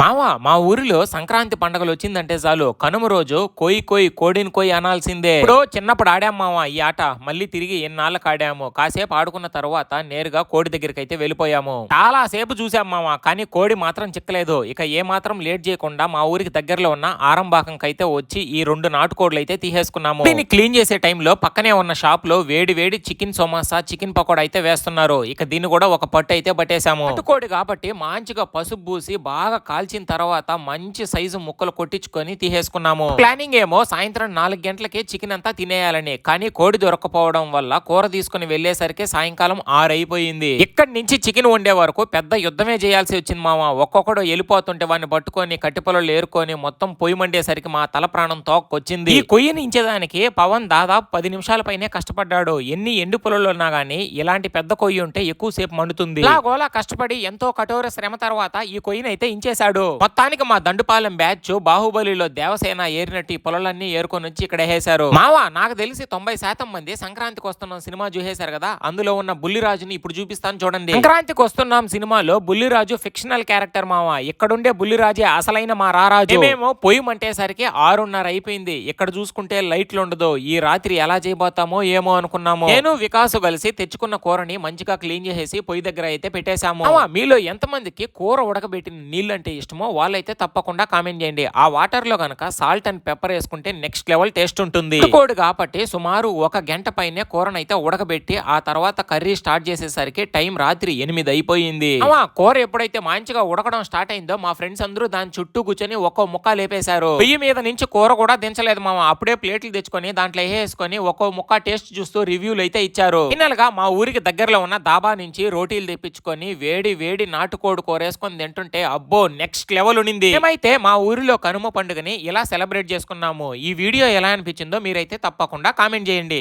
మావా మా ఊరిలో సంక్రాంతి పండగలు వచ్చిందంటే చాలు. కనుమ రోజు కోయి కోయి కోడిని కోయి అనాల్సిందే. ఇప్పుడు చిన్నప్పుడు ఆడాం మావా ఈ ఆట. మళ్ళీ తిరిగి ఎన్నాళ్ళకి ఆడాము. కాసేపు ఆడుకున్న తర్వాత నేరుగా కోడి దగ్గరికి అయితే వెళ్ళిపోయాము. చాలా సేపు చూసాం మావా కానీ కోడి మాత్రం చిక్కలేదు. ఇక ఏ మాత్రం లేట్ చేయకుండా మా ఊరికి దగ్గరలో ఉన్న ఆరంభాకంకి అయితే వచ్చి ఈ రెండు నాటుకోడ్లు అయితే తీసేసుకున్నాము. దీన్ని క్లీన్ చేసే టైంలో పక్కనే ఉన్న షాప్లో వేడి వేడి చికెన్ సోమాసా చికెన్ పకోడా అయితే వేస్తున్నారు. ఇక దీన్ని కూడా ఒక పట్టు అయితే పట్టేశాము. కోడి కాబట్టి మంచిగా పసుపు పూసి బాగా కాల్చి కాల్చిన తర్వాత మంచి సైజు ముక్కలు కొట్టించుకొని తీసేసుకున్నాము. ప్లానింగ్ ఏమో సాయంత్రం నాలుగు గంటలకి చికెన్ అంతా తినేయాలని కానీ కోడి దొరకపోవడం వల్ల కూర తీసుకుని వెళ్ళేసరికి సాయంకాలం ఆరు అయిపోయింది ఇక్కడి నుంచి చికెన్ వండే వరకు పెద్ద యుద్ధమే చేయాల్సి వచ్చింది మామ. ఒక్కొక్కడు వెళ్ళిపోతుంటే వాడిని పట్టుకొని కట్టిపొలలో ఏరుకొని మొత్తం పొయ్యి మండేసరికి మా తల ప్రాణం తోక్కొచ్చింది. ఈ కొయ్యని ఇంచేదానికి పవన్ దాదాపు పది నిమిషాల పైనే కష్టపడ్డాడు. ఎన్ని ఎండు పొలంలో ఉన్నా గానీ ఇలాంటి పెద్ద కొయ్యి ఉంటే ఎక్కువ సేపు మండుతుంది. గోలా కష్టపడి ఎంతో కఠోర శ్రమ తర్వాత ఈ కొయ్యని అయితే ఇంచేశాడు. మొత్తానికి మా దండుపాలెం బ్యాచ్ బాహుబలిలో దేవసేన ఏరినట్టు ఈ పొలాలన్నీ ఏరుకొని వచ్చి ఇక్కడ వేసారు మావా నాకు తెలిసి తొంభై శాతం మంది సంక్రాంతికి వస్తున్నాం సినిమా చూసేశారు కదా. అందులో ఉన్న బుల్లిరాజుని ఇప్పుడు చూపిస్తాను చూడండి. సంక్రాంతికి వస్తున్నాం సినిమాలో బుల్లిరాజు ఫిక్షనల్ క్యారెక్టర్ మావా. ఇక్కడుండే బుల్లిరాజే అసలైన మా రారాజు. మేము పొయ్యి మంటేసరికి ఆరున్నర అయిపోయింది. ఇక్కడ చూసుకుంటే లైట్లు ఉండదు. ఈ రాత్రి ఎలా చేయబోతామో ఏమో అనుకున్నాము. నేను వికాసు కలిసి తెచ్చుకున్న కూరని మంచిగా క్లీన్ చేసేసి పొయ్యి దగ్గర అయితే పెట్టేశాము. మీలో ఎంత మందికి కూర ఉడకబెట్టిన నీళ్ళు అంటే ఇష్టమో వాళ్ళైతే తప్పకుండా కామెంట్ చేయండి. ఆ వాటర్లో గనక సాల్ట్ అండ్ పెప్పర్ వేసుకుంటే నెక్స్ట్ లెవెల్ టేస్ట్ ఉంటుంది. కోడి కాబట్టి సుమారు ఒక గంట పైనే కూరనైతే ఉడకబెట్టి ఆ తర్వాత కర్రీ స్టార్ట్ చేసేసరికి టైం రాత్రి ఎనిమిది అయిపోయింది. కూర ఎప్పుడైతే మంచిగా ఉడకడం స్టార్ట్ అయిందో మా ఫ్రెండ్స్ అందరూ దాని చుట్టూ కూర్చొని ఒక్కో ముక్క లేపేశారు. పొయ్యి మీద నుంచి కూర కూడా దించలేదు మామ. అప్పుడే ప్లేట్లు తెచ్చుకొని దాంట్లో వేసుకొని ఒక్కో ముక్క టేస్ట్ చూస్తూ రివ్యూలు అయితే ఇచ్చారు. ఫైనల్గా మా ఊరికి దగ్గరలో ఉన్న దాబా నుంచి రోటీలు తెప్పించుకొని వేడి వేడి నాటుకోడి కూర వేసుకొని తింటుంటే అబ్బో నెక్స్ట్ లెవెల్ ఉండింది మేమైతే మా ఊరిలో కనుమ పండుగని ఇలా సెలబ్రేట్ చేసుకున్నాము ఈ వీడియో ఎలా అనిపించిందో మీరైతే తప్పకుండా కామెంట్ చేయండి.